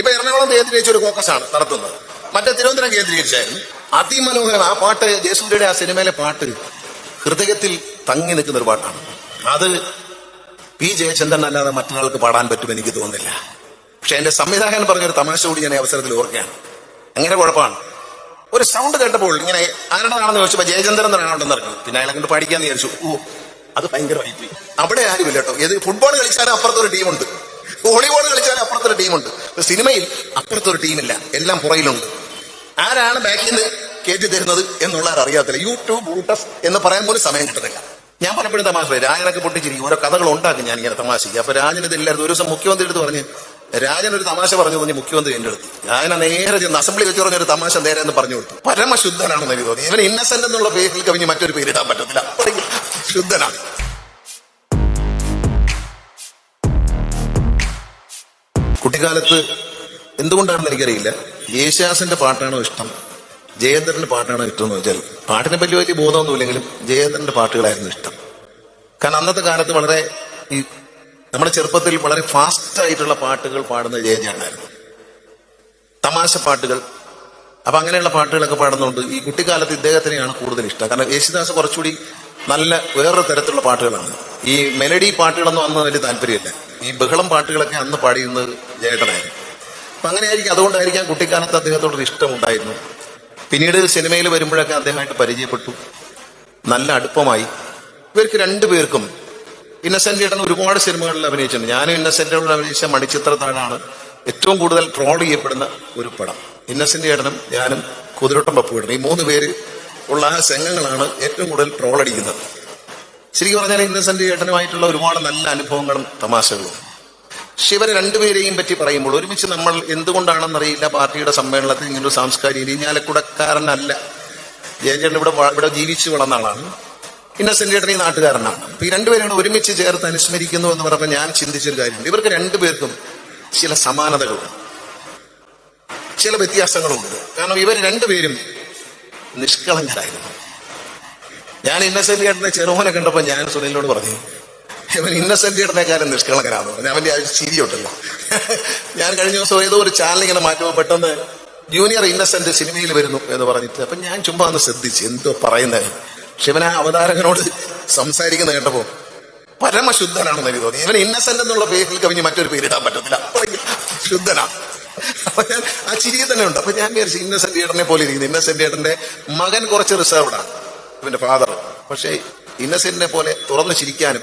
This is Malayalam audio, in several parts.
ഇപ്പൊ എറണാകുളം കേന്ദ്രീകരിച്ച് ഒരു കോക്കസ് ആണ് നടത്തുന്നത്. മറ്റേ തിരുവനന്തപുരം കേന്ദ്രീകരിച്ചായിരുന്നു. അതിമനോഹരം ആ പാട്ട്. ജയസൂര്യയുടെ ആ സിനിമയിലെ പാട്ട് ഹൃദയത്തിൽ തങ്ങി നിൽക്കുന്ന ഒരു പാട്ടാണ്. അത് പി ജയചന്ദ്രൻ അല്ലാതെ മറ്റൊരാൾക്ക് പാടാൻ പറ്റും എനിക്ക് തോന്നുന്നില്ല. പക്ഷെ എന്റെ സംവിധായകൻ പറഞ്ഞൊരു തമാശ കൂടി ഞാൻ അവസരത്തിൽ ഓർക്കുകയാണ്. അങ്ങനെ കുഴപ്പമാണ്? ഒരു സൗണ്ട് കേട്ടപ്പോൾ ഇങ്ങനെ ആരുടേതാണെന്ന് ചോദിച്ചപ്പോ ജയചന്ദ്രൻ തന്നെയാണെന്ന് പറഞ്ഞു. പിന്നെ അയാളെ കൊണ്ട് പഠിക്കാന്ന് വിചാരിച്ചു. ഓ അത് ഭയങ്കരമായി പോയി അവിടെ ആരുമില്ല കേട്ടോ. ഏത് ഫുട്ബോൾ കളിച്ചാലും അപ്പുറത്തൊരു ടീമുണ്ട് വോളിബോൾ കളിച്ചാൽ അപ്പുറത്തൊരു ടീമുണ്ട്. സിനിമയിൽ അപ്പുറത്തൊരു ടീമില്ല. എല്ലാം പുറയിലുണ്ട് ആരാണ് ബാക്കിൽ നിന്ന് കയറ്റി തരുന്നത് എന്നുള്ള അറിയാത്തില്ല. യൂട്യൂബ് റൂട്ടസ് എന്ന് പറയാൻ പോലും സമയം കിട്ടുന്നില്ല. ഞാൻ പലപ്പോഴും തമാശ രാജനൊക്കെ പൊട്ടിച്ചിരിക്കും. ഓരോ കഥകൾ ഉണ്ടാക്കും ഞാൻ ഇങ്ങനെ തമാശയ്ക്ക് അപ്പൊ രാജൻ എല്ലാവരും ഒരു ദിവസം മുഖ്യമന്ത്രി എടുത്ത് പറഞ്ഞ് രാജൻ ഒരു തമാശ പറഞ്ഞു തോന്നി മുഖ്യമന്ത്രി എന്റെ അടുത്ത്. ഞാൻ നേരെ ചെന്ന് അസംബ്ലി വെച്ച് പറഞ്ഞ ഒരു തമാശ നേരെ എന്ന് പറഞ്ഞു കൊടുത്തു. പരമശുദ്ധനാണെന്ന് എനിക്ക് തോന്നി. ഇവൻ ഇന്നസെന്റ് എന്നുള്ള പേരിൽ കവിഞ്ഞ് മറ്റൊരു പേരിടാൻ പറ്റത്തില്ല. ശുദ്ധനാണ്. കുട്ടിക്കാലത്ത് എന്തുകൊണ്ടാണെന്ന് എനിക്കറിയില്ല. യേശുദാസിന്റെ പാട്ടാണോ ഇഷ്ടം? ജയേന്ദ്രന്റെ പാട്ടാണോ ഇഷ്ടം എന്ന് വെച്ചാൽ പാട്ടിനെ പറ്റി വലിയ ബോധമൊന്നുമില്ലെങ്കിലും ജയേന്ദ്രന്റെ പാട്ടുകളായിരുന്നു ഇഷ്ടം. കാരണം അന്നത്തെ കാലത്ത് വളരെ ഈ നമ്മുടെ ചെറുപ്പത്തിൽ വളരെ ഫാസ്റ്റ് ആയിട്ടുള്ള പാട്ടുകൾ പാടുന്ന ജയചേട്ടനായിരുന്നു തമാശ പാട്ടുകൾ. അപ്പൊ അങ്ങനെയുള്ള പാട്ടുകളൊക്കെ പാടുന്നുണ്ട് ഈ കുട്ടിക്കാലത്ത് ഇദ്ദേഹത്തിനെയാണ് കൂടുതൽ ഇഷ്ടം. കാരണം യേശുദാസ് കുറച്ചുകൂടി നല്ല വേറൊരു തരത്തിലുള്ള പാട്ടുകളാണ്. ഈ മെലഡി പാട്ടുകളൊന്നും അന്ന് വലിയ താല്പര്യമില്ല. ഈ ബഹളം പാട്ടുകളൊക്കെ അന്ന് പാടിയിരുന്നത് ജയേട്ടനായിരുന്നു. അപ്പൊ അങ്ങനെയായിരിക്കും അതുകൊണ്ടായിരിക്കാം കുട്ടിക്കാലത്ത് അദ്ദേഹത്തോടൊരു ഇഷ്ടമുണ്ടായിരുന്നു. പിന്നീട് സിനിമയിൽ വരുമ്പോഴൊക്കെ അദ്ദേഹമായിട്ട് പരിചയപ്പെട്ടു. നല്ല അടുപ്പമായി. ഇവർക്ക് രണ്ടുപേർക്കും ഇന്നസെന്റ് ചേട്ടൻ ഒരുപാട് സിനിമകളിൽ അഭിനയിച്ചിട്ടുണ്ട്. ഞാനും ഇന്നസെന്റോട് അഭിനയിച്ച മണിച്ചിത്രത്താഴാണ് ഏറ്റവും കൂടുതൽ ട്രോൾ ചെയ്യപ്പെടുന്ന ഒരു പടം. ഇന്നസെന്റ് ചേട്ടനും ഞാനും കുതിരട്ടം പപ്പുവേട്ടനും ഈ മൂന്ന് പേര് ഉള്ള ആ സംഘങ്ങളാണ് ഏറ്റവും കൂടുതൽ ട്രോൾ അടിക്കുന്നത്. ശരിക്കും പറഞ്ഞാൽ ഇന്നസെന്റ് ചേട്ടനുമായിട്ടുള്ള ഒരുപാട് നല്ല അനുഭവങ്ങളും തമാശകളും. ഇവരെ രണ്ടുപേരെയും പറ്റി പറയുമ്പോൾ ഒരുമിച്ച് നമ്മൾ എന്തുകൊണ്ടാണെന്നറിയില്ല പാർട്ടിയുടെ സമ്മേളനത്തിൽ ഇങ്ങനൊരു സാംസ്കാരിക ഇരിഞ്ഞാലക്കുടക്കാരനല്ല ജയചേട്ടൻ ഇവിടെ ഇവിടെ ജീവിച്ചു വളർന്ന ആളാണ്. ഇന്നസെന്റ് ചേട്ടൻ ഈ നാട്ടുകാരനാണ്. അപ്പൊ ഈ രണ്ടുപേരെയാണ് ഒരുമിച്ച് ചേർത്ത് അനുസ്മരിക്കുന്നു എന്ന് പറഞ്ഞപ്പോൾ ഞാൻ ചിന്തിച്ചൊരു കാര്യമുണ്ട്. ഇവർക്ക് രണ്ടുപേർക്കും ചില സമാനതകളുണ്ട്. ചില വ്യത്യാസങ്ങളുമുണ്ട് കാരണം ഇവർ രണ്ടുപേരും നിഷ്കളങ്കരായിരുന്നു. ഞാൻ ഇന്നസെന്റ് ചേട്ടനെ ചെറുമോനെ കണ്ടപ്പോൾ ഞാൻ സുനിലിനോട് പറഞ്ഞു ഇവൻ ഇന്നസെന്റ് ചേട്ടനെക്കാരൻ നിഷ്കളങ്കരാന്ന് പറഞ്ഞു. അവന്റെ ആ ഒരു ചിരിയുണ്ടല്ലോ ഞാൻ കഴിഞ്ഞ ദിവസം ഏതോ ഒരു ചാനൽ ഇങ്ങനെ മാറ്റുമ്പോൾ പെട്ടെന്ന് ജൂനിയർ ഇന്നസെന്റ് സിനിമയിൽ വരുന്നു എന്ന് പറഞ്ഞിട്ട് അപ്പൊ ഞാൻ ചുമ്മാ ഒന്ന് ശ്രദ്ധിച്ചു എന്തോ പറയുന്നത് ശിവന അവതാരകനോട് സംസാരിക്കുന്ന കേട്ടപ്പോ പരമശുദ്ധനാണെന്ന് എനിക്ക് തോന്നി. ഇവൻ ഇന്നസെന്റ് എന്നുള്ള പേരിൽ കവിഞ്ഞ് മറ്റൊരു പേരിടാൻ പറ്റത്തില്ല. ശുദ്ധനാണ് അപ്പൊ ഞാൻ ആ ചിരിയെ തന്നെ ഉണ്ട്. അപ്പൊ ഞാൻ വിചാരിച്ചു ഇന്നസെന്റ് ഏട്ടനെ പോലെ ഇരിക്കുന്നു. ഇന്നസെന്റ് ഏട്ടന്റെ മകൻ കുറച്ച് റിസർവ്ഡാണ് ഇവന്റെ ഫാദർ പക്ഷേ ഇന്നസെന്റിനെ പോലെ തുറന്നു ചിരിക്കാനും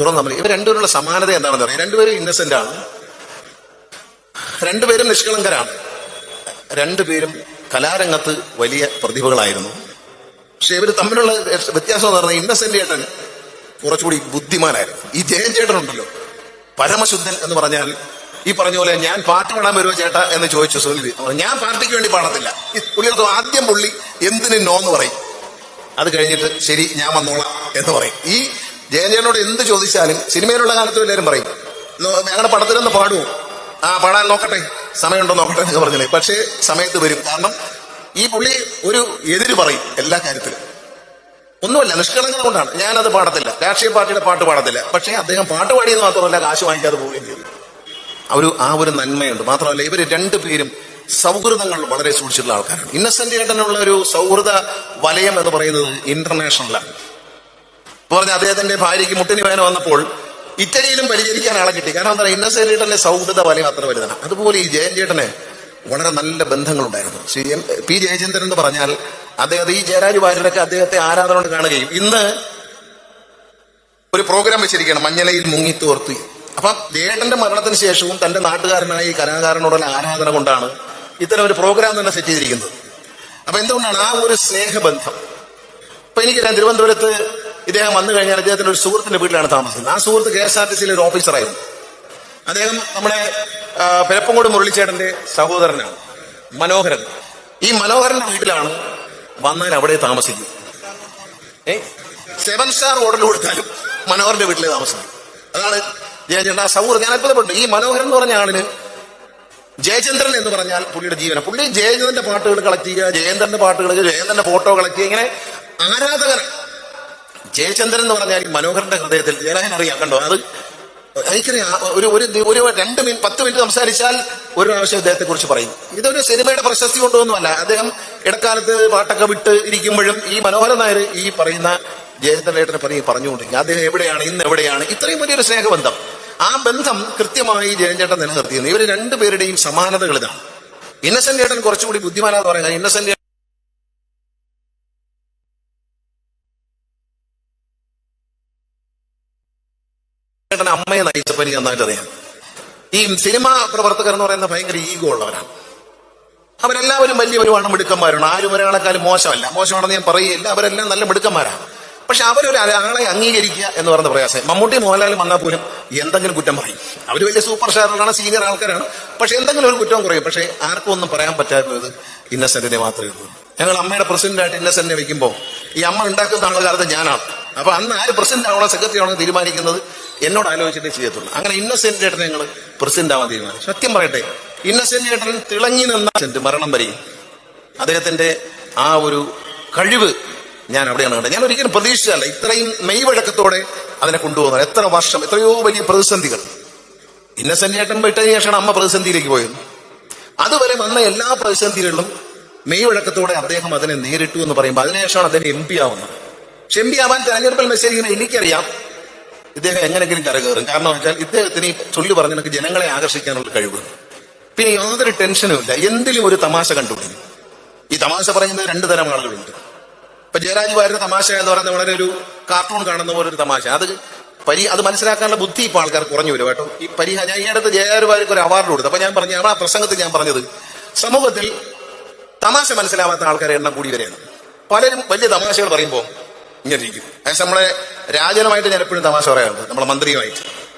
തുറന്നു നമ്മൾ ഇവർ രണ്ടുപേരുള്ള സമാനത എന്താണെന്ന് പറയാം രണ്ടുപേരും ഇന്നസെന്റ് ആണ്. രണ്ടുപേരും നിഷ്കളങ്കരാണ്. രണ്ടുപേരും കലാരംഗത്ത് വലിയ പ്രതിഭകളായിരുന്നു. പക്ഷെ ഇവർ തമ്മിലുള്ള വ്യത്യാസം എന്ന് പറഞ്ഞാൽ ഇന്നസെന്റ് ചേട്ടൻ കുറച്ചുകൂടി ബുദ്ധിമാനായിരുന്നു. ഈ ജയൻ ചേട്ടൻ ഉണ്ടല്ലോ പരമശുദ്ധൻ എന്ന് പറഞ്ഞാൽ ഈ പറഞ്ഞ പോലെ ഞാൻ പാട്ട് പാടാൻ വരുമോ ചേട്ടാ എന്ന് ചോദിച്ചു സുനിൽ ഞാൻ പാർട്ടിക്ക് വേണ്ടി പാടത്തില്ല. പുള്ളിയുടെ ആദ്യം പുള്ളി എന്തിന് എന്ന് പറയും. അത് കഴിഞ്ഞിട്ട് ശരി ഞാൻ വന്നോളാം എന്ന് പറയും. ഈ ജയൻചേട്ടനോട് എന്ത് ചോദിച്ചാലും സിനിമയിലുള്ള കാലത്തും എല്ലാവരും പറയും "നോ- ഞങ്ങളുടെ പടത്തിലൊന്ന് പാടുമോ ആ പാടാൻ നോക്കട്ടെ. സമയമുണ്ടോ നോക്കട്ടെ? എന്ന് പറഞ്ഞില്ലേ. പക്ഷേ സമയത്ത് വരും. കാരണം ഈ പുള്ളി ഒരു എതിര് പറയും എല്ലാ കാര്യത്തിലും. ഒന്നുമല്ല നിഷ്കളങ്കത കൊണ്ടാണ്. ഞാനത് പാടത്തില്ല. രാഷ്ട്രീയ പാർട്ടിയുടെ പാട്ട് പാടത്തില്ല. പക്ഷേ അദ്ദേഹം പാട്ട് പാടിയെന്ന് മാത്രമല്ല കാശ് വാങ്ങിക്കാതെ പോവുകയും ചെയ്തു. ഒരു ആ ഒരു നന്മയുണ്ട്. മാത്രമല്ല ഇവർ രണ്ടുപേരും സൗഹൃദങ്ങൾ വളരെ സൂക്ഷിച്ചിട്ടുള്ള ആൾക്കാരാണ്. ഇന്നസെന്റ് ഏട്ടനുള്ള ഒരു സൗഹൃദ വലയം എന്ന് പറയുന്നത് ഇന്റർനാഷണലാണ് പറഞ്ഞ അദ്ദേഹത്തിന്റെ ഭാര്യയ്ക്ക് മുട്ടിന് വേദന വന്നപ്പോൾ ഇറ്റലിയിലും പരിചരിക്കാൻ ആളെ കിട്ടി. കാരണം എന്താ? ഇന്നസെന്റ് ഏട്ടന്റെ സൗഹൃദ വലയം അത്ര വലുതാണ്. അതുപോലെ ഈ ജയൻ വളരെ നല്ല ബന്ധങ്ങളുണ്ടായിരുന്നു. ശ്രീ എം പി ജയചന്ദ്രൻ എന്ന് പറഞ്ഞാൽ അദ്ദേഹത്തെ ഈ ജയരാജ് വാര്യരൊക്കെ അദ്ദേഹത്തെ ആരാധനയോട് കാണുകയും ഇന്ന് ഒരു പ്രോഗ്രാം വെച്ചിരിക്കണം മഞ്ഞലയിൽ മുങ്ങി മുങ്ങിത്തോർത്തി അപ്പം ജയേട്ടന്റെ മരണത്തിന് ശേഷവും തന്റെ നാട്ടുകാരനായ ഈ കലാകാരനോടുള്ള ആരാധന കൊണ്ടാണ് ഇത്തരം ഒരു പ്രോഗ്രാം തന്നെ സെറ്റ് ചെയ്തിരിക്കുന്നത്. അപ്പൊ എന്തുകൊണ്ടാണ് ആ ഒരു സ്നേഹബന്ധം? അപ്പൊ എനിക്കറിയാം തിരുവനന്തപുരത്ത് ഇദ്ദേഹം വന്നു കഴിഞ്ഞാൽ അദ്ദേഹത്തിന്റെ ഒരു സുഹൃത്തിന്റെ വീട്ടിലാണ് താമസിക്കുന്നത്. ആ സുഹൃത്ത് കെ എസ് ആർ ടി സിയിലെ ഒരു ഓഫീസറായിരുന്നു അദ്ദേഹം നമ്മുടെ പെരപ്പങ്കോട് മുരളിച്ചേട്ടന്റെ സഹോദരനാണ് മനോഹരൻ. ഈ മനോഹരന്റെ വീട്ടിലാണ് വന്നാൽ അവിടെ താമസിക്കും ഏ? സെവൻ സ്റ്റാർ ഹോട്ടൽ കൊടുത്താലും മനോഹരന്റെ വീട്ടിലെ താമസിക്കും. അതാണ് ഞാൻ ആ സൗഹൃദം. ഞാൻ അത്ഭുതപ്പെട്ടു ഈ മനോഹരൻ എന്ന് പറഞ്ഞ ആളിന് ജയചന്ദ്രൻ എന്ന് പറഞ്ഞാൽ പുള്ളിയുടെ ജീവന. പുള്ളി ജയചന്ദ്രന്റെ പാട്ടുകൾ കളക്ട് ചെയ്യുക ജയചന്ദ്രന്റെ പാട്ടുകൾ ജയചന്ദ്രന്റെ ഫോട്ടോ കളക്ട് ചെയ്യുക ഇങ്ങനെ ആരാധകർ. ജയചന്ദ്രൻ എന്ന് പറഞ്ഞാൽ ഈ മനോഹരന്റെ ഹൃദയത്തിൽ ജയരാജൻ അറിയാം കണ്ടോ? അത് ഒരു ഒരു രണ്ട് മിനിറ്റ് പത്ത് മിനിറ്റ് സംസാരിച്ചാൽ ഒരു പ്രാവശ്യം അദ്ദേഹത്തെ കുറിച്ച് പറയും. ഇതൊരു സിനിമയുടെ പ്രശസ്തി കൊണ്ടൊന്നുമല്ല അദ്ദേഹം ഇടക്കാലത്ത് പാട്ടൊക്കെ വിട്ട് ഇരിക്കുമ്പോഴും ഈ മനോഹരൻ നായർ ഈ പറയുന്ന ജയചന്ദ്രനേട്ടനെ പറഞ്ഞു പറഞ്ഞുകൊണ്ടിരിക്കും. അദ്ദേഹം എവിടെയാണ് ഇന്ന് എവിടെയാണ്? ഇത്രയും വലിയൊരു സ്നേഹബന്ധം. ആ ബന്ധം കൃത്യമായി ജയൻചേട്ടൻ നിലനിർത്തിയിരുന്നു. ഇവർ രണ്ടുപേരുടെയും സമാനതകൾ ഇതാണ്. ഇന്നസെന്റ് ചേട്ടൻ കുറച്ചുകൂടി ബുദ്ധിമാനാന്ന് പറയുന്നത് ഇന്നസെന്റ് ചേട്ടൻ അമ്മയെ നയിച്ചപ്പോൾ എനിക്ക് നന്നായിട്ട് അറിയാം. ഈ സിനിമ പ്രവർത്തകർ എന്ന് പറയുന്ന ഭയങ്കര ഈഗോ ഉള്ളവരാണ്. അവരെല്ലാവരും വലിയ ഒരു വണ്ണം മിടുക്കന്മാരാണ്. ആരും ഒരാളെക്കാളും മോശമല്ല. മോശമാണെന്ന് ഞാൻ പറയുകയില്ല. അവരെല്ലാം നല്ല മിടുക്കന്മാരാണ്. പക്ഷെ അവരൊരു ആളെ അംഗീകരിക്കുക എന്ന് പറഞ്ഞ പ്രയാസം. മമ്മൂട്ടി മോഹൻലാലും വന്നാൽ പോലും എന്തെങ്കിലും കുറ്റം പറയും. അവർ വലിയ സൂപ്പർ സ്റ്റാറുകളാണ് സീനിയർ ആൾക്കാരാണ്. പക്ഷെ എന്തെങ്കിലും ഒരു കുറ്റം കുറയും. പക്ഷെ ആർക്കും ഒന്നും പറയാൻ പറ്റാത്തത് ഇന്നസെന്റിനെ മാത്രമേ ഉള്ളൂ. ഞങ്ങൾ അമ്മയുടെ പ്രസിഡന്റായിട്ട് ഇന്നസെന്റിനെ വെക്കുമ്പോൾ ഈ അമ്മ ഉണ്ടാക്കുന്ന ആളുടെ കാലത്ത് ഞാനാണ്. അപ്പൊ അന്ന് ആര് പ്രസിഡന്റ് ആവണോ സെക്രട്ടറി ആവണോ തീരുമാനിക്കുന്നത് എന്നോട് ആലോചിച്ചിട്ടേ ചെയ്യത്തുള്ളൂ. അങ്ങനെ ഇന്നസെന്റ് ചേട്ടനെ ഞങ്ങൾ പ്രസിഡന്റ് ആവാൻ തീരുമാനിച്ചു. സത്യം പറയട്ടെ ഇന്നസെന്റ് ചേട്ടൻ തിളങ്ങി നിന്ന മരണം വരെയും അദ്ദേഹത്തിന്റെ ആ ഒരു കഴിവ് ഞാൻ അവിടെയാണ് കണ്ടത്. ഞാൻ ഒരിക്കലും പ്രതീക്ഷിച്ചല്ല ഇത്രയും മെയ്വഴക്കത്തോടെ അതിനെ കൊണ്ടുപോകുന്നത്. എത്ര വർഷം എത്രയോ വലിയ പ്രതിസന്ധികൾ. ഇന്നസെന്റ് ചേട്ടൻ വിട്ടതിന് ശേഷമാണ് അമ്മ പ്രതിസന്ധിയിലേക്ക് പോയത് അതുവരെ വന്ന എല്ലാ പ്രതിസന്ധികളിലും മെയ്വഴക്കത്തോടെ അദ്ദേഹം അതിനെ നേരിട്ടു എന്ന് പറയുമ്പോൾ അതിനുശേഷമാണ് അദ്ദേഹം എം പി ആവുന്നത്. പക്ഷെ എം പി ആവാൻ തെരഞ്ഞെടുപ്പിൽ മെസ്സേജ് എനിക്കറിയാം. ഇദ്ദേഹം എങ്ങനെങ്കിലും കരകയറും. കാരണം വെച്ചാൽ ഇദ്ദേഹത്തിന് ഈ ചൊല്ലി പറഞ്ഞ ജനങ്ങളെ ആകർഷിക്കാനുള്ള കഴിവ്. പിന്നെ യാതൊരു ടെൻഷനും ഇല്ല. എന്തിലും ഒരു തമാശ കണ്ടുപിടിക്കും. ഈ തമാശ പറയുന്നത് രണ്ടു തരം ആളുകളുണ്ട്. ഇപ്പൊ ജയരാജ് വാരുടെ തമാശ എന്ന് പറയുന്നത് വളരെ ഒരു കാർട്ടൂൺ കാണുന്ന പോലെ ഒരു തമാശ. അത് പരി അത് മനസ്സിലാക്കാനുള്ള ബുദ്ധി ഇപ്പൊ ആൾക്കാർ കുറഞ്ഞു വരും കേട്ടോ. ഈ പരി ഞാൻ ഈ അടുത്ത് ജയരാജ് വാരിക്ക് ഒരു അവാർഡ് കൊടുത്തു. അപ്പൊ ഞാൻ പറഞ്ഞു ആ പ്രസംഗത്തിൽ ഞാൻ പറഞ്ഞത് സമൂഹത്തിൽ തമാശ മനസ്സിലാവാത്ത ആൾക്കാരെ എണ്ണം കൂടി വരെയാണ്. പലരും വലിയ തമാശകൾ പറയുമ്പോൾ ഇങ്ങനെ ഇരിക്കും. അതായത് നമ്മളെ രാജനുമായിട്ട് ഞാൻ എപ്പോഴും തമാശ പറയാറുണ്ട്. നമ്മളെ മന്ത്രിയുമായിട്ട്.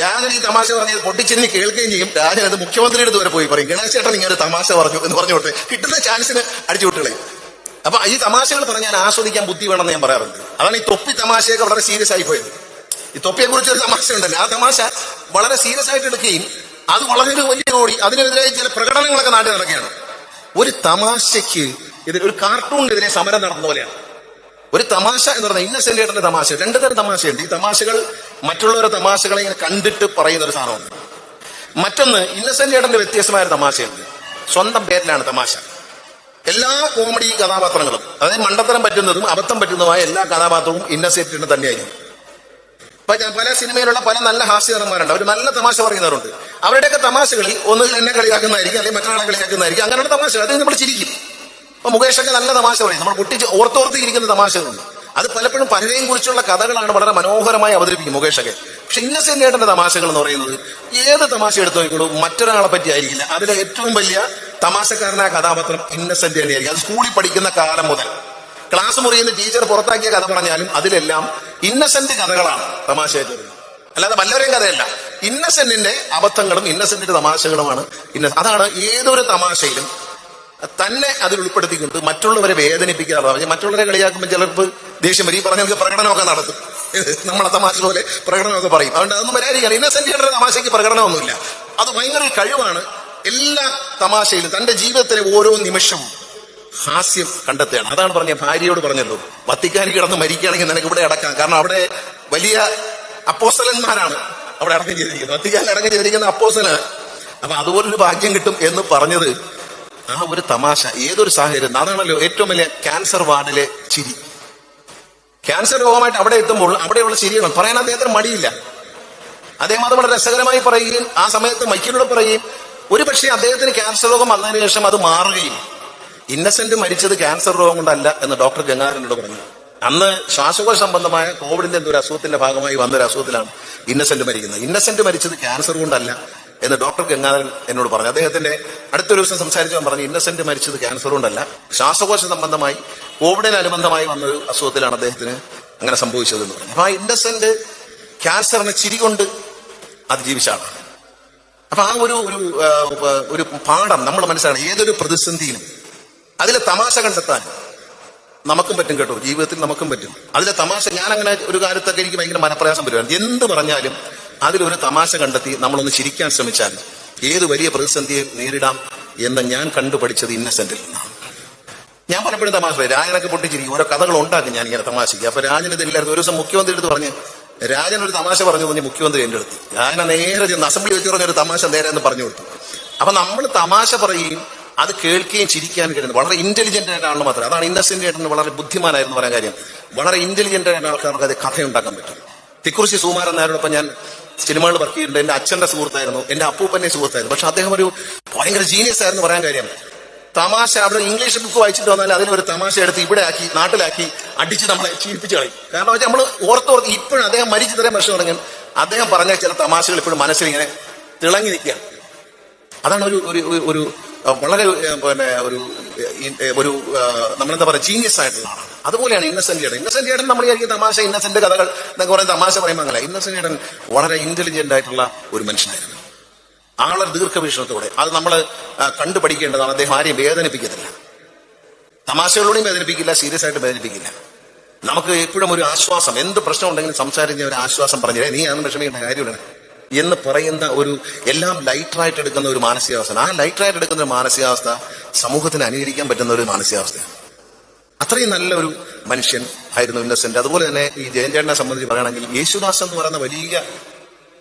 രാജൻ ഈ തമാശ പറഞ്ഞത് പൊട്ടിച്ചിരിഞ്ഞ് കേൾക്കുകയും ചെയ്യും. രാജൻ അത് മുഖ്യമന്ത്രിയുടെ വരെ പോയി പറയും. ഗണേശ് ചേട്ടൻ ഇങ്ങനെ തമാശ പറഞ്ഞു എന്ന് പറഞ്ഞോട്ടെ കിട്ടുന്ന ചാൻസിന് അടിച്ചു വിട്ടുകളയും അപ്പൊ ഈ തമാശകൾ പറഞ്ഞാൽ ആസ്വദിക്കാൻ ബുദ്ധി വേണമെന്ന് ഞാൻ പറയാറുണ്ട്. അതാണ് ഈ തൊപ്പി തമാശയൊക്കെ വളരെ സീരിയസ് ആയി പോയത്. ഈ തൊപ്പിയെ കുറിച്ച് ഒരു തമാശ ഉണ്ടല്ലോ. ആ തമാശ വളരെ സീരിയസ് ആയിട്ട് എടുക്കുകയും അത് വളരെ വലിയ ഓടി അതിനെതിരെ ചില പ്രകടനങ്ങളൊക്കെ നാട്ടിൽ നടക്കുകയാണ്. ഒരു തമാശയ്ക്ക് ഇതിൽ ഒരു കാർട്ടൂണിനെതിരെ സമരം നടന്ന പോലെയാണ്. ഒരു തമാശ എന്ന് പറഞ്ഞാൽ ഇന്നസെന്റ് തമാശ രണ്ടു തരം തമാശയുണ്ട്. ഈ തമാശകൾ മറ്റുള്ളവരുടെ തമാശകളെ ഇങ്ങനെ കണ്ടിട്ട് പറയുന്ന ഒരു സാധനമാണ് മറ്റൊന്ന് ഇന്നസെന്റ് ഏട്ടന്റെ വ്യത്യസ്തമായ തമാശയുണ്ട്. സ്വന്തം പേരിലാണ് തമാശ. എല്ലാ കോമഡി കഥാപാത്രങ്ങളും അതായത് മണ്ടത്തരം പറ്റുന്നതും അബദ്ധം പറ്റുന്നതുമായ എല്ലാ കഥാപാത്രവും ഇന്നസെറ്റിന് തന്നെയായിരുന്നു ഇപ്പൊ പല സിനിമയിലുള്ള പല നല്ല ഹാസ്യനടന്മാരുണ്ട്. അവർ നല്ല തമാശ പറയുന്നവരുണ്ട്. അവരുടെയൊക്കെ തമാശകളിൽ ഒന്ന് എന്നെ കളിയാക്കുന്നതായിരിക്കും അല്ലെങ്കിൽ മറ്റൊരാളെ കളിയാക്കുന്നതായിരിക്കും. അങ്ങനെയുള്ള തമാശകൾ അത് നമ്മൾ ചിരിക്കും. ഇപ്പൊ മുകേഷൊക്കെ നല്ല തമാശ പറയും. നമ്മൾ പൊട്ടിച്ച് ഓർത്തോർത്തിരിക്കുന്ന തമാശകളുണ്ട്. അത് പലപ്പോഴും പലരെയും കുറിച്ചുള്ള കഥകളാണ് വളരെ മനോഹരമായി അവതരിപ്പിക്കും മുകേഷൊക്കെ. പക്ഷെ ഇന്നസെന്റ് ഏട്ടന്റെ തമാശകൾ എന്ന് പറയുന്നത് ഏത് തമാശ എടുത്തു നോക്കിക്കോളൂ മറ്റൊരാളെ പറ്റി ആയിരിക്കില്ല. അതിലെ ഏറ്റവും വലിയ തമാശക്കാരനായ കഥാപാത്രം ഇന്നസെന്റ് ആയിരിക്കും അത് സ്കൂളിൽ പഠിക്കുന്ന കാലം മുതൽ. ക്ലാസ് മുറിയിൽ നിന്ന് ടീച്ചർ പുറത്താക്കിയ കഥ പറഞ്ഞാലും അതിലെല്ലാം ഇന്നസെന്റ് കഥകളാണ് തമാശയായിട്ട് വരുന്നത്. അല്ലാതെ വല്ലവരെയും കഥയല്ല. ഇന്നസെന്റിന്റെ അബദ്ധങ്ങളും ഇന്നസെന്റിന്റെ തമാശകളുമാണ് ഇന്ന അതാണ് ഏതൊരു തമാശയിലും തന്നെ അതിൽ ഉൾപ്പെടുത്തിക്കൊണ്ട് മറ്റുള്ളവരെ വേദനിപ്പിക്കാറുണ്ട് മറ്റുള്ളവരെ കളിയാക്കുമ്പോൾ ചിലർക്ക് ദേഷ്യം വരും. പറഞ്ഞ പ്രകടനമൊക്കെ നടത്തും. നമ്മളെ തമാശ പോലെ പ്രകടനമൊക്കെ പറയും. അതുകൊണ്ട് അതൊന്നും വരാതിരിക്കുകയാണ് ഇന്നസെന്റിയുടെ തമാശയ്ക്ക് പ്രകടനമൊന്നുമില്ല. അത് ഭയങ്കര കഴിവാണ്. എല്ലാ തമാശയിലും തന്റെ ജീവിതത്തിലെ ഓരോ നിമിഷവും ഹാസ്യം കണ്ടെത്തുകയാണ്. അതാണ് പറഞ്ഞ ഭാര്യയോട് പറഞ്ഞല്ലോ വത്തിക്കാനിൽ കിടന്ന് മരിക്കുകയാണെങ്കിൽ നിനക്ക് ഇവിടെ അടക്കാം. കാരണം അവിടെ വലിയ അപ്പോസലന്മാരാണ് അവിടെ അടക്കം ചെയ്തിരിക്കുന്നത്. വത്തിക്കാനിൽ അടക്കം ചെയ്തിരിക്കുന്ന അപ്പോസന അപ്പൊ അതുപോലൊരു ഭാഗ്യം കിട്ടും എന്ന് പറഞ്ഞത് ആ ഒരു തമാശ ഏതൊരു സാഹചര്യം അതാണല്ലോ ഏറ്റവും വലിയ ക്യാൻസർ വാർഡിലെ ചിരി. ക്യാൻസർ രോഗമായിട്ട് അവിടെ എത്തുമ്പോൾ അവിടെയുള്ള ശരീരങ്ങൾ പറയാൻ അദ്ദേഹത്തിന് മടിയില്ല. അദ്ദേഹം അത് വളരെ രസകരമായി പറയുകയും ആ സമയത്ത് മൈക്കിലൂടെ പറയുകയും ഒരു പക്ഷേ അദ്ദേഹത്തിന് ക്യാൻസർ രോഗം വന്നതിന് ശേഷം അത് മാറുകയും. ഇന്നസെന്റ് മരിച്ചത് ക്യാൻസർ രോഗം കൊണ്ടല്ല എന്ന് ഡോക്ടർ ഗംഗാധരനോട് പറഞ്ഞു. അന്ന് ശ്വാസകോശ സംബന്ധമായ കോവിഡിന്റെ എന്തൊരു അസുഖത്തിന്റെ ഭാഗമായി വന്ന ഒരു അസുഖത്തിലാണ് ഇന്നസെന്റ് മരിക്കുന്നത്. ഇന്നസെന്റ് മരിച്ചത് ക്യാൻസർ കൊണ്ടല്ല എന്ന് ഡോക്ടർ ഗംഗാധരൻ എന്നോട് പറഞ്ഞു. അദ്ദേഹത്തിന്റെ അടുത്തൊരു ദിവസം സംസാരിച്ചു ഞാൻ പറഞ്ഞു ഇന്നസെന്റ് മരിച്ചത് ക്യാൻസർ കൊണ്ടല്ല. ശ്വാസകോശ സംബന്ധമായി കോവിഡിന് അനുബന്ധമായി വന്ന ഒരു അസുഖത്തിലാണ് അദ്ദേഹത്തിന് അങ്ങനെ സംഭവിച്ചത് എന്ന് പറഞ്ഞു. അപ്പൊ ആ ഇന്നസെന്റ് ക്യാൻസറിനെ ചിരി കൊണ്ട് അതിജീവിച്ചാണ് അപ്പൊ ആ ഒരു ഒരു ഒരു പാഠം നമ്മൾ മനസ്സിലാണ് ഏതൊരു പ്രതിസന്ധിയിലും അതിലെ തമാശ കണ്ടെത്താൻ നമുക്കും പറ്റും കേട്ടോ. ജീവിതത്തിൽ നമുക്കും പറ്റും. അതിലെ തമാശ ഞാൻ അങ്ങനെ ഒരു കാലത്തൊക്കെ എനിക്ക് ഭയങ്കര മനപ്രയാസം വരുവാണ്. എന്ത് പറഞ്ഞാലും അതിലൊരു തമാശ കണ്ടെത്തി നമ്മളൊന്ന് ചിരിക്കാൻ ശ്രമിച്ചാൽ ഏത് വലിയ പ്രതിസന്ധിയെ നേരിടാം എന്ന് ഞാൻ കണ്ടുപഠിച്ചത് ഇന്നസെന്റിൽ നിന്നാണ്. ഞാൻ പലപ്പോഴും തമാശ രാജനൊക്കെ പൊട്ടിച്ചിരിക്കും ഓരോ കഥകൾ ഉണ്ടാക്കും ഞാൻ ഇങ്ങനെ തമാശയ്ക്ക് അപ്പൊ രാജനത് ഇല്ലായിരുന്നു ഒരു ദിവസം മുഖ്യമന്ത്രി എടുത്ത് പറഞ്ഞ് രാജൻ ഒരു തമാശ പറഞ്ഞു പറഞ്ഞ് മുഖ്യമന്ത്രി എന്റെ അടുത്ത്. ഞാൻ നേരെ ചെന്ന് അസംബ്ലി വെച്ച് പറഞ്ഞ ഒരു തമാശ നേരെ എന്ന് പറഞ്ഞു കൊടുത്തു. അപ്പൊ നമ്മൾ തമാശ പറയുകയും അത് കേൾക്കുകയും ചിരിക്കാനും കഴിയുന്നത് വളരെ ഇന്റലിജന്റ് ആയിട്ട് മാത്രം. അതാണ് ഇന്നസെന്റ് ആയിട്ട് വളരെ ബുദ്ധിമാനായിരുന്നു പറയാൻ കാര്യം. വളരെ ഇന്റലിജന്റ് ആയിട്ട് ആൾക്കാർക്ക് അത് കഥ ഉണ്ടാക്കാൻ പറ്റും. തിക്കുറിശി സുമാരൻ നായരോടൊപ്പം ഞാൻ സിനിമകൾ വർക്ക് ചെയ്തിട്ടുണ്ട്. എന്റെ അച്ഛന്റെ സുഹൃത്തായിരുന്നു. എന്റെ അപ്പൂപ്പന്റെ സുഹൃത്തായിരുന്നു. പക്ഷെ അദ്ദേഹം ഒരു ഭയങ്കര ജീനിയസ് ആയിരുന്നു പറയാൻ കാര്യം. തമാശ അവിടെ ഇംഗ്ലീഷ് ബുക്ക് വായിച്ചിട്ട് വന്നാൽ അതിനൊരു തമാശ എടുത്ത് ഇവിടെ ആക്കി നാട്ടിലാക്കി അടിച്ച് നമ്മളെ ചീപ്പിച്ച് കളയും. കാരണം വെച്ചാൽ നമ്മൾ ഓർത്തോർത്ത് ഇപ്പോഴും അദ്ദേഹം മരിച്ചു തരാൻ പ്രശ്നം തുടങ്ങി. അദ്ദേഹം പറഞ്ഞ ചില തമാശകൾ ഇപ്പോഴും മനസ്സിൽ ഇങ്ങനെ തിളങ്ങി നിൽക്കുകയാണ്. അതാണ് ഒരു ഒരു വളരെ പിന്നെ ഒരു ഒരു നമ്മളെന്താ പറയുക ജീനിയസ് ആയിട്ടുള്ള ആളാണ്. അതുപോലെയാണ് ഇന്നസെന്റ് ചേട്ടൻ. ഇന്നസെന്റ് ചേട്ടൻ നമ്മൾ വിചാരിക്കും തമാശ ഇന്നസെന്റ് കഥകൾ എന്നൊക്കെ പറയുന്ന തമാശ പറയുമ്പോൾ അങ്ങനെ ഇന്നസെന്റ് ചേട്ടൻ വളരെ ഇന്റലിജന്റ് ആയിട്ടുള്ള ഒരു മനുഷ്യനായിരുന്നു. ആളെ ദീർഘവീക്ഷണത്തോടെ. അത് നമ്മൾ കണ്ടു പഠിക്കേണ്ടതാണ്. അദ്ദേഹം ആരെയും വേദനിപ്പിക്കത്തില്ല. തമാശകളോടെയും വേദനിപ്പിക്കില്ല സീരിയസ് ആയിട്ട് വേദനിപ്പിക്കില്ല. നമുക്ക് എപ്പോഴും ഒരു ആശ്വാസം എന്ത് പ്രശ്നം ഉണ്ടെങ്കിലും സംസാരിച്ച ഒരു ആശ്വാസം പറഞ്ഞേ നീ അന്ന് വിഷമിക്കേണ്ട കാര്യമില്ല. എന്ന് പറയുന്ന ഒരു എല്ലാം ലൈറ്ററായിട്ട് എടുക്കുന്ന ഒരു മാനസികാവസ്ഥ ആ ലൈറ്ററായിട്ട് എടുക്കുന്ന ഒരു മാനസികാവസ്ഥ സമൂഹത്തിന് അനുകരിക്കാൻ പറ്റുന്ന ഒരു മാനസികാവസ്ഥയാണ്. അത്രയും നല്ല ഒരു മനുഷ്യൻ ആയിരുന്നു ഇന്നസെന്റ്. അതുപോലെ തന്നെ ഈ ജയൻചേട്ടനെ സംബന്ധിച്ച് പറയുകയാണെങ്കിൽ യേശുദാസ് എന്ന് പറയുന്ന വലിയ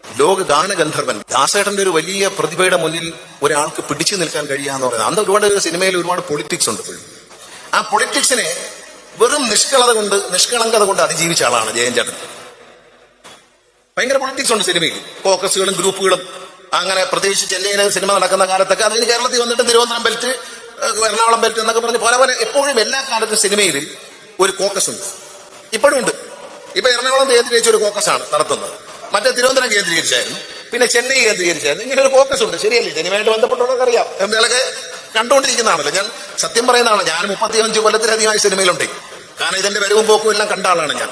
ലോക ഗാനഗന്ധർവൻ ദാസേട്ടന്റെ ഒരു വലിയ പ്രതിഭയുടെ മുന്നിൽ ഒരാൾക്ക് പിടിച്ചു നിൽക്കാൻ കഴിയാന്ന് പറയുന്നത്. അന്ന് ഒരുപാട് സിനിമയിൽ ഒരുപാട് പൊളിറ്റിക്സ് ഉണ്ട് ആ പൊളിറ്റിക്സിനെ വെറും നിഷ്കളത കൊണ്ട് നിഷ്കളങ്കത കൊണ്ട് അതിജീവിച്ച ആളാണ് ജയൻ ചേട്ടൻ ഭയങ്കര പൊളിറ്റിക്സ് ഉണ്ട് സിനിമയിൽ. ഫോക്കസുകളും ഗ്രൂപ്പുകളും. അങ്ങനെ പ്രത്യേകിച്ച് ചെന്നൈയിലെ സിനിമ നടക്കുന്ന കാലത്തൊക്കെ അതിന് കേരളത്തിൽ വന്നിട്ട് തിരുവനന്തപുരം ബെൽറ്റ് എറണാകുളം ബെൽറ്റ് എന്നൊക്കെ പറഞ്ഞ് പല പല എപ്പോഴും എല്ലാ കാലത്തും സിനിമയിൽ ഒരു കോക്കസ് ഉണ്ട്. ഇപ്പോഴും ഉണ്ട്. ഇപ്പൊ എറണാകുളം കേന്ദ്രീകരിച്ച ഒരു കോക്കസ് ആണ് നടത്തുന്നത്. മറ്റേ തിരുവനന്തപുരം കേന്ദ്രീകരിച്ചായിരുന്നു. പിന്നെ ചെന്നൈ കേന്ദ്രീകരിച്ചായിരുന്നു. ഇങ്ങനെ ഒരു കോക്കസ് ഉണ്ട്. ശരിയല്ലേ? സിനിമയായിട്ട് ബന്ധപ്പെട്ടവർക്ക് അറിയാം. എന്തൊക്കെ കണ്ടുകൊണ്ടിരിക്കുന്നതാണല്ലോ ഞാൻ സത്യം പറയുന്നതാണ്. ഞാൻ മുപ്പത്തിയഞ്ച് കൊല്ലത്തിലധികമായി സിനിമയിലുണ്ട്. കാരണം ഇതിന്റെ വരവും പോക്കും എല്ലാം കണ്ട ആളാണ് ഞാൻ.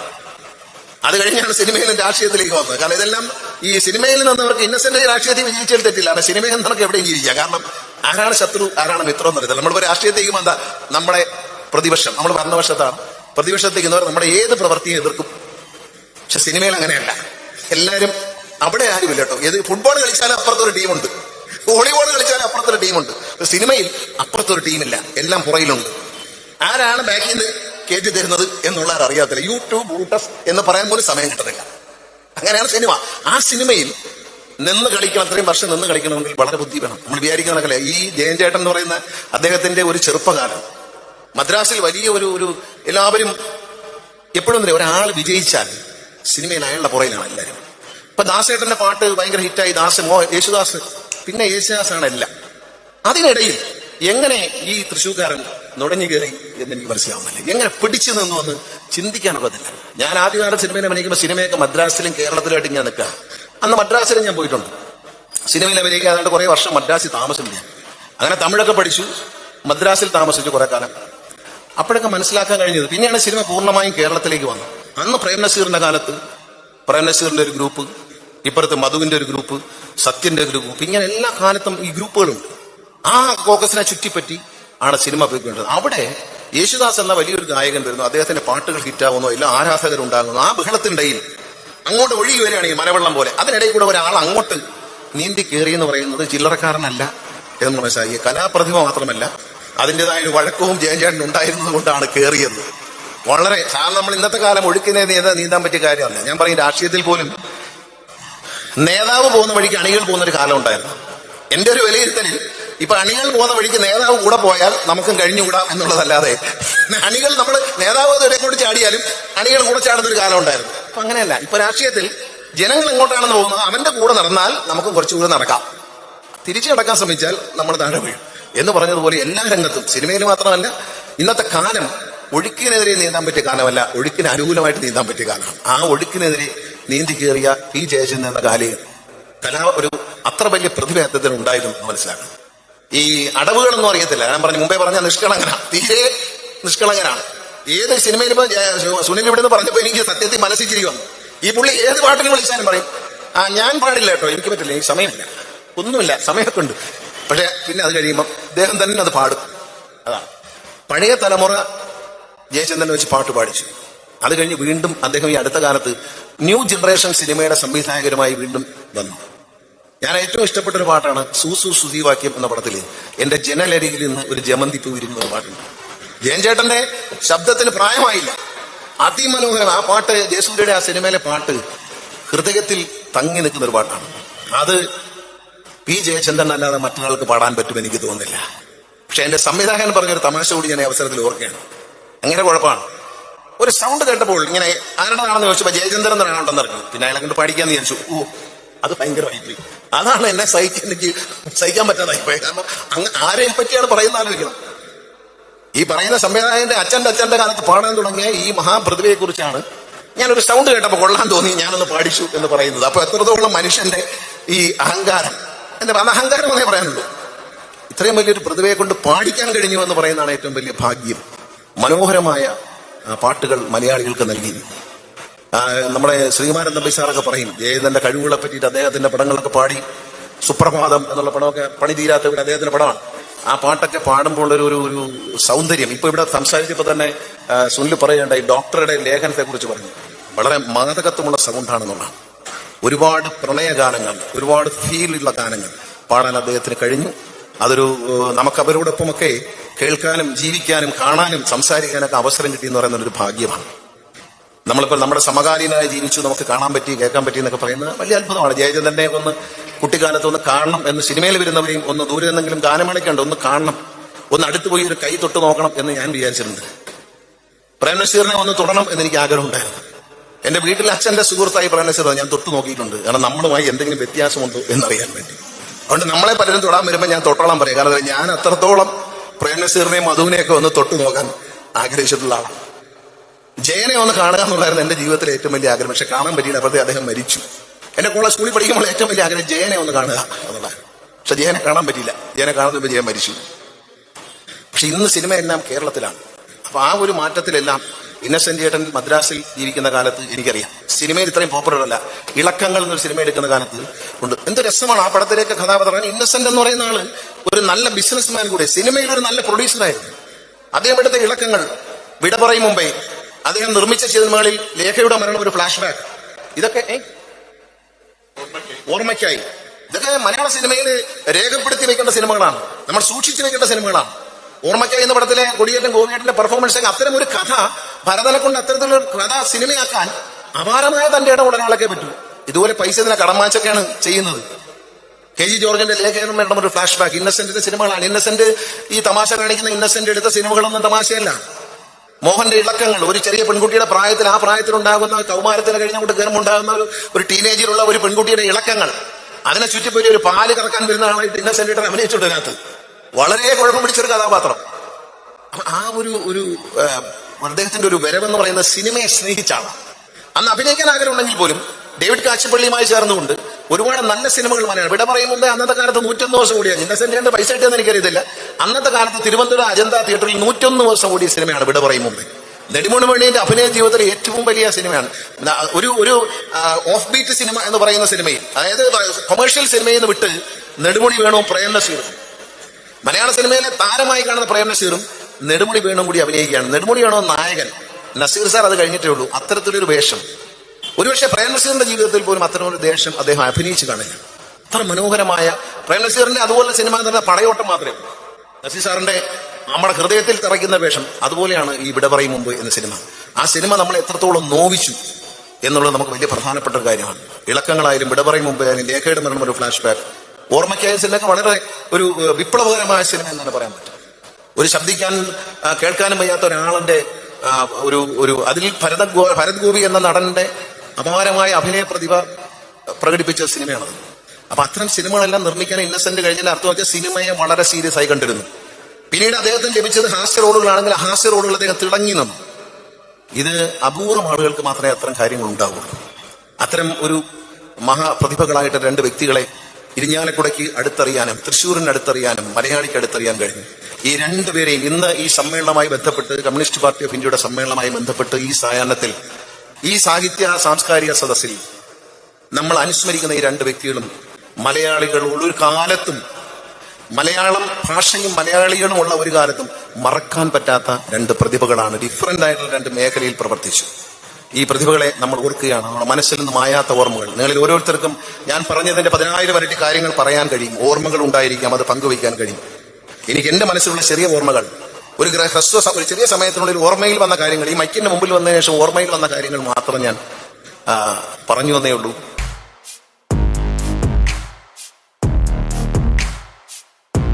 അത് കഴിഞ്ഞാണ് സിനിമയിലും രാഷ്ട്രീയത്തിലേക്ക് വന്നത്. കാരണം ഇതെല്ലാം ഈ സിനിമയിൽ നിന്നവർക്ക് ഇന്നസെന്റ് രാഷ്ട്രീയത്തിൽ വിജയിച്ചാൽ തെറ്റില്ല. കാരണം സിനിമയിൽ നമുക്ക് എവിടെയും ജീവിക്കാം? കാരണം ആരാണ് ശത്രു ആരാണ് മിത്രം എന്നറിയത്തില്ല നമ്മളിപ്പോ രാഷ്ട്രീയത്തേക്ക് വന്ന നമ്മുടെ പ്രതിപക്ഷം നമ്മൾ ഭരണപക്ഷത്താണ്. പ്രതിപക്ഷത്തേക്ക് എന്നവർ നമ്മുടെ ഏത് പ്രവൃത്തിയും എതിർക്കും. പക്ഷെ സിനിമയിൽ അങ്ങനെയല്ല. എല്ലാവരും അവിടെ ആരുമില്ല കേട്ടോ. ഏത് ഫുട്ബോൾ കളിച്ചാലും അപ്പുറത്തൊരു ടീമുണ്ട്. വോളിബോൾ കളിച്ചാലും അപ്പുറത്തൊരു ടീമുണ്ട്. സിനിമയിൽ അപ്പുറത്തൊരു ടീമില്ല. എല്ലാം പുറയിലുണ്ട് ആരാണ് ബാക്കിൽ നിന്ന് കയറ്റി തരുന്നത് എന്നുള്ള അറിയാത്തില്ല. യൂട്യൂബ് ബ്ലൂട്ടസ് എന്ന് പറയാൻ പോലും സമയം കിട്ടുന്നില്ല അങ്ങനെയാണ് സിനിമ. ആ സിനിമയിൽ നിന്ന് കളിക്കണം അത്രയും വർഷം നിന്ന് കളിക്കണമെങ്കിൽ വളരെ ബുദ്ധി വേണം. നമ്മൾ വിചാരിക്കണക്കല്ലേ ഈ ജയൻ ചേട്ടൻ എന്ന് പറയുന്ന അദ്ദേഹത്തിന്റെ ഒരു ചെറുപ്പകാലം. മദ്രാസിൽ വലിയ ഒരു ഒരു എല്ലാവരും എപ്പോഴും തന്നെ ഒരാൾ വിജയിച്ചാൽ സിനിമയിൽ അയാളുടെ പുറയിലാണ് എല്ലാവരും. ഇപ്പൊ ദാസേട്ടന്റെ പാട്ട് ഭയങ്കര ഹിറ്റായി. ദാസ് മോ യേശുദാസ് പിന്നെ യേശുദാസാണ് എല്ലാം. അതിനിടയിൽ എങ്ങനെ ഈ തൃശ്ശൂർക്കാരൻ നുഴഞ്ഞു കയറി എന്ന് എനിക്ക് മനസ്സിലാവുന്നില്ല. എങ്ങനെ പിടിച്ചു നിന്നു എന്ന് ചിന്തിക്കാനൊക്കത്തില്ല ഞാൻ ആദ്യകാല സിനിമയിൽ അഭിനയിക്കുമ്പോൾ സിനിമയൊക്കെ മദ്രാസിലും കേരളത്തിലുമായിട്ട് ഇങ്ങനെ നിൽക്കുക. അന്ന് മദ്രാസിലും ഞാൻ പോയിട്ടുണ്ട്. സിനിമയിൽ അഭിനയിക്കാതായിട്ട് കുറെ വർഷം മദ്രാസിൽ താമസിച്ചു ഞാൻ. അങ്ങനെ തമിഴൊക്കെ പഠിച്ചു മദ്രാസിൽ താമസിച്ചു കുറെ കാലം. അപ്പോഴൊക്കെ മനസ്സിലാക്കാൻ കഴിഞ്ഞത് പിന്നെയാണ് സിനിമ പൂർണമായും കേരളത്തിലേക്ക് വന്നത്. അന്ന് പ്രേം നസീറിന്റെ കാലത്ത് പ്രേം നസീറിന്റെ ഒരു ഗ്രൂപ്പ് ഇപ്പുറത്ത് മധുവിന്റെ ഒരു ഗ്രൂപ്പ് സത്യന്റെ ഒരു ഗ്രൂപ്പ് ഇങ്ങനെ എല്ലാ കാലത്തും ഈ ഗ്രൂപ്പുകളുണ്ട്. ആ കോക്കസിനെ ചുറ്റിപ്പറ്റി ആണ് സിനിമ പോയിക്കൊണ്ടത് അവിടെ യേശുദാസ് എന്ന വലിയൊരു ഗായകൻ വരുന്നു. അദ്ദേഹത്തിന്റെ പാട്ടുകൾ ഹിറ്റാവുന്നു. എല്ലാ ആരാധകരുണ്ടാകുന്നു. ആ ബഹളത്തിനിടയിൽ അങ്ങോട്ട് ഒഴുകി വരികയാണ് ഈ മലവെള്ളം പോലെ. അതിനിടയിൽ കൂടെ ഒരാൾ അങ്ങോട്ട് നീന്തി കയറി എന്ന് പറയുന്നത് ചില്ലറക്കാരനല്ല എന്ന് മനസ്സിലായി കലാപ്രതിഭ മാത്രമല്ല അതിന്റെതായ ഒരു വഴക്കവും ജയചേട്ടൻ ഉണ്ടായിരുന്നത് കൊണ്ടാണ് കയറിയത് വളരെ സാധാരണ നമ്മൾ ഇന്നത്തെ കാലം ഒഴുക്കിനെ നീന്താൻ നീന്താൻ പറ്റിയ കാര്യമല്ല. ഞാൻ പറയും രാഷ്ട്രീയത്തിൽ പോലും നേതാവ് പോകുന്ന വഴിക്ക് അണികൾ പോകുന്ന ഒരു കാലം ഉണ്ടായിരുന്നു. എന്റെ ഒരു വിലയിരുത്തലിൽ ഇപ്പൊ അണികൾ പോകുന്ന വഴിക്ക് നേതാവ് കൂടെ പോയാൽ നമുക്കും കഴിഞ്ഞുകൂടാം എന്നുള്ളതല്ലാതെ അണികൾ നമ്മൾ നേതാവ് ഇത് എങ്ങോട്ട് ചാടിയാലും അണികൾ കൂടെ ചാടുന്ന ഒരു കാലം ഉണ്ടായിരുന്നു. അപ്പൊ അങ്ങനെയല്ല. ഇപ്പൊ രാഷ്ട്രീയത്തിൽ ജനങ്ങൾ എങ്ങോട്ടാണെന്ന് പോകുന്നത് അവന്റെ കൂടെ നടന്നാൽ നമുക്ക് കുറച്ചുകൂടെ നടക്കാം. തിരിച്ചു നടക്കാൻ ശ്രമിച്ചാൽ നമ്മൾ താഴെ വീഴും. എന്ന് പറഞ്ഞതുപോലെ എല്ലാ രംഗത്തും സിനിമയിൽ മാത്രമല്ല ഇന്നത്തെ കാലം ഒഴുക്കിനെതിരെ നീന്താൻ പറ്റിയ കാലമല്ല ഒഴുക്കിന് അനുകൂലമായിട്ട് നീന്താൻ പറ്റിയ കാലമാണ്. ആ ഒഴുക്കിനെതിരെ നീന്തി കയറിയ പി ജയചന്ദ്രൻ എന്ന കാലയിൽ കലാ ഒരു അത്ര വലിയ പ്രതിഭ അദ്ദേഹത്തിന് ഉണ്ടായിരുന്നു മനസ്സിലാക്കണം. ഈ അടവുകളൊന്നും അറിയത്തില്ല. ഞാൻ പറഞ്ഞു മുമ്പേ പറഞ്ഞ നിഷ്കളങ്കനാണ് തീരെ നിഷ്കളങ്കനാണ്. ഏത് സിനിമയിൽ സുനിൽ ഇവിടെ നിന്ന് പറഞ്ഞപ്പോ എനിക്ക് സത്യത്തിൽ മനസ്സിൽ വന്നു. ഈ പുള്ളി ഏത് പാട്ടിന് വിളിച്ചാലും പറയും ആ ഞാൻ പാടില്ല കേട്ടോ എനിക്ക് പറ്റില്ല എനിക്ക് സമയമില്ല. ഒന്നുമില്ല സമയമൊക്കെ ഉണ്ട് പക്ഷെ പിന്നെ അത് കഴിയുമ്പോൾ അദ്ദേഹം തന്നെ അത് പാടും. അതാണ്. പഴയ തലമുറ ജയചന്ദ്രനെ വെച്ച് പാട്ട് പാടിച്ചു. അത് കഴിഞ്ഞ് വീണ്ടും അദ്ദേഹം ഈ അടുത്ത കാലത്ത് ന്യൂ ജനറേഷൻ സിനിമയുടെ സംവിധായകരുമായി വീണ്ടും വന്നു. ഞാൻ ഏറ്റവും ഇഷ്ടപ്പെട്ട ഒരു പാട്ടാണ് സൂസു സുധീവാക്യം എന്ന പടത്തിൽ എന്റെ ജനലരികിൽ നിന്ന് ഒരു ജമന്തി പൂ ഒരു പാട്ടുണ്ട്. ജയൻചേട്ടന്റെ ശബ്ദത്തിന് പ്രായമായില്ല. അതിമനോഹരൻ ആ പാട്ട് ജയസൂര്യയുടെ ആ സിനിമയിലെ പാട്ട് ഹൃദയത്തിൽ തങ്ങി നിൽക്കുന്ന ഒരു പാട്ടാണ്. അത് പി ജയചന്ദ്രൻ അല്ലാതെ മറ്റൊരാൾക്ക് പാടാൻ പറ്റും എനിക്ക് തോന്നുന്നില്ല. പക്ഷെ എന്റെ സംവിധായകൻ പറഞ്ഞൊരു തമാശ കൂടി ഞാൻ അവസരത്തിൽ ഓർക്കുകയാണ്. അങ്ങനെ കുഴപ്പമാണ്. ഒരു സൗണ്ട് കേട്ടപ്പോൾ ഇങ്ങനെ ആരുടെതാണെന്ന് ചോദിച്ചപ്പോ ജയചന്ദ്രൻ ഉണ്ടെന്ന് അറിഞ്ഞു പിന്നെ അയാളെ കൊണ്ട് പഠിക്കാന്ന് ചോദിച്ചു ഓ അത് ഭയങ്കരമായി അതാണ് എന്നെ സഹിക്കാൻ എനിക്ക് സഹിക്കാൻ പറ്റാതായി പോയത് കാരണം അങ്ങ് ആരെയും പറ്റിയാണ് പറയുന്ന ആലോചിക്കണം. ഈ പറയുന്ന സംവിധായകന്റെ അച്ഛന്റെ അച്ഛന്റെ കാലത്ത് പാടാൻ തുടങ്ങിയ ഈ മഹാപ്രതിഭയെ കുറിച്ചാണ് ഞാനൊരു സൗണ്ട് കേട്ടപ്പോൾ കൊള്ളാൻ തോന്നി ഞാനൊന്ന് പാടിച്ചു എന്ന് പറയുന്നത്. അപ്പൊ എത്രത്തോളം മനുഷ്യന്റെ ഈ അഹങ്കാരം? എന്റെ അത് അഹങ്കാരം എന്നേ പറയാനുള്ളൂ. ഇത്രയും വലിയൊരു പ്രതിഭയെ കൊണ്ട് പാടിക്കാൻ കഴിഞ്ഞു എന്ന് പറയുന്നതാണ് ഏറ്റവും വലിയ ഭാഗ്യം. മനോഹരമായ പാട്ടുകൾ മലയാളികൾക്ക് നൽകി. നമ്മുടെ ശ്രീകുമാരൻ നമ്പിസാറൊക്കെ പറയും ജയതന്റെ കഴിവുകളെ പറ്റിയിട്ട് അദ്ദേഹത്തിന്റെ പടങ്ങളൊക്കെ പാടി. സുപ്രഭാതം എന്നുള്ള പടമൊക്കെ പണി തീരാത്ത അദ്ദേഹത്തിന്റെ പടമാണ്. ആ പാട്ടൊക്കെ പാടുമ്പോൾ ഒരു ഒരു ഒരു സൗന്ദര്യം. ഇപ്പൊ ഇവിടെ സംസാരിച്ചപ്പോൾ തന്നെ സുനിൽ പറയേണ്ട ഈ ഡോക്ടറുടെ ലേഖനത്തെ കുറിച്ച് പറഞ്ഞു. വളരെ മാതകത്വമുള്ള സൗണ്ടാണെന്നുള്ളതാണ്. ഒരുപാട് പ്രണയ ഗാനങ്ങൾ ഒരുപാട് ഫീലുള്ള ഗാനങ്ങൾ പാടാൻ അദ്ദേഹത്തിന് കഴിഞ്ഞു. അതൊരു നമുക്ക് അവരോടൊപ്പമൊക്കെ കേൾക്കാനും ജീവിക്കാനും കാണാനും സംസാരിക്കാനൊക്കെ അവസരം കിട്ടി എന്ന് പറയുന്നത് ഒരു ഭാഗ്യമാണ്. നമ്മളിപ്പോൾ നമ്മുടെ സമകാലീനായി ജീവിച്ചു നമുക്ക് കാണാൻ പറ്റി കേൾക്കാൻ പറ്റി എന്നൊക്കെ പറയുന്നത് വലിയ അത്ഭുതമാണ്. ജയചന്ദ്രനെ ഒന്ന് കുട്ടിക്കാലത്ത് ഒന്ന് കാണണം എന്ന് സിനിമയിൽ വരുന്നവരെയും ഒന്ന് ദൂരെ നിന്നെങ്കിലും ഗാനമണിക്കണ്ട് ഒന്ന് കാണണം. ഒന്ന് അടുത്ത് പോയി ഒരു കൈ തൊട്ട് നോക്കണം എന്ന് ഞാൻ വിചാരിച്ചിട്ടുണ്ട്. പ്രേംനസീറിനെ ഒന്ന് തൊടണം എന്ന് എനിക്ക് ആഗ്രഹം ഉണ്ടായിരുന്നു എന്റെ വീട്ടിലെ അച്ഛന്റെ സുഹൃത്തായി പ്രേംനസീർ ഞാൻ തൊട്ട് നോക്കിയിട്ടുണ്ട്. കാരണം നമ്മളുമായി എന്തെങ്കിലും വ്യത്യാസമുണ്ടോ എന്നറിയാൻ വേണ്ടി. അതുകൊണ്ട് നമ്മളെ പലരും തൊടാൻ വരുമ്പോൾ ഞാൻ തൊട്ടോളാം പറയും. കാരണം ഞാൻ അത്രത്തോളം പ്രേംനസീറിനെയും മധുവിനെയൊക്കെ ഒന്ന് തൊട്ടു നോക്കാൻ ആഗ്രഹിച്ചിട്ടുള്ള ആളാണ്. ജയനെ ഒന്ന് കാണുക എന്നുള്ളായിരുന്നു എന്റെ ജീവിതത്തിലെ ഏറ്റവും വലിയ ആഗ്രഹം. പക്ഷെ കാണാൻ പറ്റിയില്ല. അപ്പോഴത്തെ അദ്ദേഹം മരിച്ചു. എന്റെ കൂടെ സ്കൂളിൽ പഠിക്കുമ്പോൾ ഏറ്റവും വലിയ ആഗ്രഹം ജയനെ ഒന്ന് കാണുക എന്നുള്ളതാണ്. പക്ഷെ ജയനെ കാണാൻ പറ്റിയില്ല. ജയനെ കാണുന്ന ജയൻ മരിച്ചു. പക്ഷെ ഇന്ന് സിനിമയെല്ലാം കേരളത്തിലാണ്. അപ്പൊ ആ ഒരു മാറ്റത്തിലെല്ലാം ഇന്നസെന്റ് ചേട്ടൻ മദ്രാസിൽ ജീവിക്കുന്ന കാലത്ത് എനിക്കറിയാം. സിനിമയിൽ ഇത്രയും പോപ്പുലർ അല്ല. ഇളക്കങ്ങൾ എന്നൊരു സിനിമ എടുക്കുന്ന കാലത്ത് ഉണ്ട്. എന്ത് രസമാണ് ആ പടത്തിലേക്ക് കഥാപാത്രം. ഇന്നസെന്റ് എന്ന് പറയുന്ന ആൾ ഒരു നല്ല ബിസിനസ്മാൻ കൂടെ സിനിമയിൽ ഒരു നല്ല പ്രൊഡ്യൂസറായിരുന്നു അദ്ദേഹം എടുത്ത ഇളക്കങ്ങൾ വിട പറയും മുമ്പേ. അദ്ദേഹം നിർമ്മിച്ച സിനിമകളിൽ ലേഖയുടെ മരണം ഒരു ഫ്ലാഷ് ബാക്ക് ഇതൊക്കെ? ഓർമ്മയ്ക്കായി. ഇതൊക്കെ മലയാള സിനിമയിൽ രേഖപ്പെടുത്തി വെക്കേണ്ട സിനിമകളാണ്. നമ്മൾ സൂക്ഷിച്ചു വെക്കേണ്ട സിനിമകളാണ്. ഓർമ്മയ്ക്കായി എന്ന പടത്തിലെ കൊടിയേറ്റം ഗോപിയേട്ടന്റെ പെർഫോമൻസ് അത്തരം ഒരു കഥ ഭരതനെ കൊണ്ട് അത്തരത്തിലൊരു കഥ സിനിമയാക്കാൻ അപാരമായ തന്റെ ഇടം ഉടനാളൊക്കെ പറ്റൂ. ഇതുപോലെ പൈസ ഇതിനെ കടമാച്ചൊക്കെയാണ് ചെയ്യുന്നത്. കെ ജി ജോർജിന്റെ ലേഖനം വേണ്ട ഒരു ഫ്ലാഷ് ബാക്ക് ഇന്നസെന്റിന്റെ സിനിമകളാണ്. ഇന്നസെന്റ് ഈ തമാശ കാണിക്കുന്ന ഇന്നസെന്റ് എടുത്ത സിനിമകളൊന്നും തമാശയല്ല. മോഹന്റെ ഇളക്കങ്ങൾ. ഒരു ചെറിയ പെൺകുട്ടിയുടെ പ്രായത്തിൽ ആ പ്രായത്തിലുണ്ടാകുന്ന കൗമാരത്തിന് കഴിഞ്ഞുകൊണ്ട് കയറുമുണ്ടാകുന്ന ഒരു ഒരു ടീനേജിലുള്ള ഒരു പെൺകുട്ടിയുടെ ഇളക്കങ്ങൾ. അതിനെ ചുറ്റിപ്പറ്റി ഒരു പാൽ കറക്കാൻ വരുന്ന ആളായിട്ട് ഇന്നസെന്റ് അഭിനയിച്ചിട്ടുണ്ട് അതിനകത്ത് വളരെ കുഴപ്പം പിടിച്ചൊരു കഥാപാത്രം. ആ ഒരു ഒരു അദ്ദേഹത്തിന്റെ ഒരു വരവെന്ന് പറയുന്ന സിനിമയെ സ്നേഹിച്ചാണ്. അന്ന് അഭിനയിക്കാൻ ആഗ്രഹം ഉണ്ടെങ്കിൽ പോലും ഡേവിഡ് കാച്ചിപ്പള്ളിയുമായി ചേർന്നുകൊണ്ട് ഒരുപാട് നല്ല സിനിമകൾ മലയാളം. ഇവിടെ പറയുമ്പോൾ അന്നത്തെ കാലത്ത് നൂറ്റൊന്ന് ദിവസം കൂടിയാണ് ഇന്നസെന്റ് പൈസ കിട്ടിയെന്ന് എനിക്കറിയത്തില്ല. അന്നത്തെ കാലത്ത് തിരുവനന്തപുരം അജന്ത തിയേറ്ററിൽ നൂറ്റൊന്ന് ദിവസം കൂടിയ സിനിമയാണ് ഇവിടെ പറയും മുമ്പേ നെടുമണി മണിയുടെ അഭിനയ ജീവിതത്തിലെ ഏറ്റവും വലിയ സിനിമയാണ്. ഒരു ഒരു ഓഫ് ബീറ്റ് സിനിമ എന്ന് പറയുന്ന സിനിമയിൽ അതായത് കൊമേഴ്ഷ്യൽ സിനിമയിൽ നിന്ന് വിട്ട് നെടുമുണി വേണോ പ്രേം നസീറും മലയാള സിനിമയിലെ താരമായി കാണുന്ന പ്രേം നസീറും നെടുമുടി വേണും കൂടി അഭിനയിക്കുകയാണ്. നെടുമുടിയാണോ നായകൻ? നസീർ സാർ അത് കഴിഞ്ഞിട്ടേ ഉള്ളൂ. അത്തരത്തിലൊരു വേഷം. ഒരുപക്ഷെ പ്രേം നസീറിന്റെ ജീവിതത്തിൽ പോലും അത്തരമൊരു ദേഷ്യം അദ്ദേഹം അഭിനയിച്ചു കാണില്ല. അത്ര മനോഹരമായ പ്രേം നസീറിന്റെ അതുപോലെ സിനിമ പറഞ്ഞാൽ പടയോട്ടം മാത്രമേ നസീർ സാറിന്റെ നമ്മുടെ ഹൃദയത്തിൽ തിറയ്ക്കുന്ന വേഷം അതുപോലെയാണ് ഈ വിട പറയും മുമ്പ് എന്ന സിനിമ. ആ സിനിമ നമ്മളെ എത്രത്തോളം നോവിച്ചു എന്നുള്ളത് നമുക്ക് വലിയ പ്രധാനപ്പെട്ട ഒരു കാര്യമാണ്. ഇളക്കങ്ങളായാലും വിടപറയും മുമ്പ് ആയാലും ലേഖയുടെ മരണം ഒരു ഫ്ലാഷ് ബാക്ക് ഓർമ്മയ്ക്കായ സിനിമ വളരെ ഒരു വിപ്ലവകരമായ സിനിമ എന്നാണ് പറയാൻ പറ്റും ഒരു ശബ്ദിക്കാൻ കേൾക്കാനും വയ്യാത്ത ഒരാളിന്റെ ഒരു ഒരു അതിൽ ഭരത ഭരത് ഗോപി എന്ന നടന്റെ അപാരമായ അഭിനയ പ്രതിഭ പ്രകടിപ്പിച്ച സിനിമയാണത്. അപ്പൊ അത്തരം സിനിമകളെല്ലാം നിർമ്മിക്കാൻ ഇന്നസെന്റ് കഴിഞ്ഞാൽ അർത്ഥം സിനിമയെ വളരെ സീരിയസ് ആയി കണ്ടിരുന്നു. പിന്നീട് അദ്ദേഹത്തിന് ലഭിച്ചത് ഹാസ്യ റോളുകളാണെങ്കിൽ ഹാസ്യ റോളുകൾ അദ്ദേഹം തിളങ്ങി നിന്നു. ഇത് അപൂർവം ആളുകൾക്ക് മാത്രമേ അത്തരം കാര്യങ്ങൾ ഉണ്ടാവുള്ളൂ. അത്തരം ഒരു മഹാപ്രതിഭകളായിട്ട് രണ്ട് വ്യക്തികളെ ഇരിഞ്ഞാലക്കുടയ്ക്ക് അടുത്തറിയാനും തൃശ്ശൂരിന് അടുത്തറിയാനും മലയാളിക്ക് അടുത്തറിയാൻ കഴിഞ്ഞു. ഈ രണ്ടുപേരെയും ഇന്ന് ഈ സമ്മേളനവുമായി ബന്ധപ്പെട്ട് കമ്മ്യൂണിസ്റ്റ് പാർട്ടി ഓഫ് ഇന്ത്യയുടെ സമ്മേളനമായി ബന്ധപ്പെട്ട് ഈ സായാഹ്നത്തിൽ ഈ സാഹിത്യ സാംസ്കാരിക സദസ്സിൽ നമ്മൾ അനുസ്മരിക്കുന്ന ഈ രണ്ട് വ്യക്തികളും മലയാളികൾ ഒരു കാലത്തും മലയാളം ഭാഷയും മലയാളികളും ഉള്ള ഒരു കാലത്തും മറക്കാൻ പറ്റാത്ത രണ്ട് പ്രതിഭകളാണ്. ഡിഫറന്റ് ആയിട്ടുള്ള രണ്ട് മേഖലയിൽ പ്രവർത്തിച്ചു. ഈ പ്രതിഭകളെ നമ്മൾ ഓർക്കുകയാണ്. നമ്മുടെ മനസ്സിൽ നിന്ന് മായാത്ത ഓർമ്മകൾ. നിങ്ങളിൽ ഓരോരുത്തർക്കും ഞാൻ പറഞ്ഞതിന്റെ പതിനായിരം വരട്ടി കാര്യങ്ങൾ പറയാൻ കഴിയും. ഓർമ്മകൾ ഉണ്ടായിരിക്കാം അത് പങ്കുവയ്ക്കാൻ കഴിയും. എനിക്ക് എന്റെ മനസ്സിലുള്ള ചെറിയ ഓർമ്മകൾ. ഒരു ഹ്രസ്വ ഒരു ചെറിയ സമയത്തിനുള്ളിൽ ഓർമ്മയിൽ വന്ന കാര്യങ്ങൾ ഈ മൈക്കിന്റെ മുമ്പിൽ വന്നതിന് ശേഷം ഓർമ്മയിൽ വന്ന കാര്യങ്ങൾ മാത്രം ഞാൻ പറഞ്ഞു വന്നേ ഉള്ളൂ.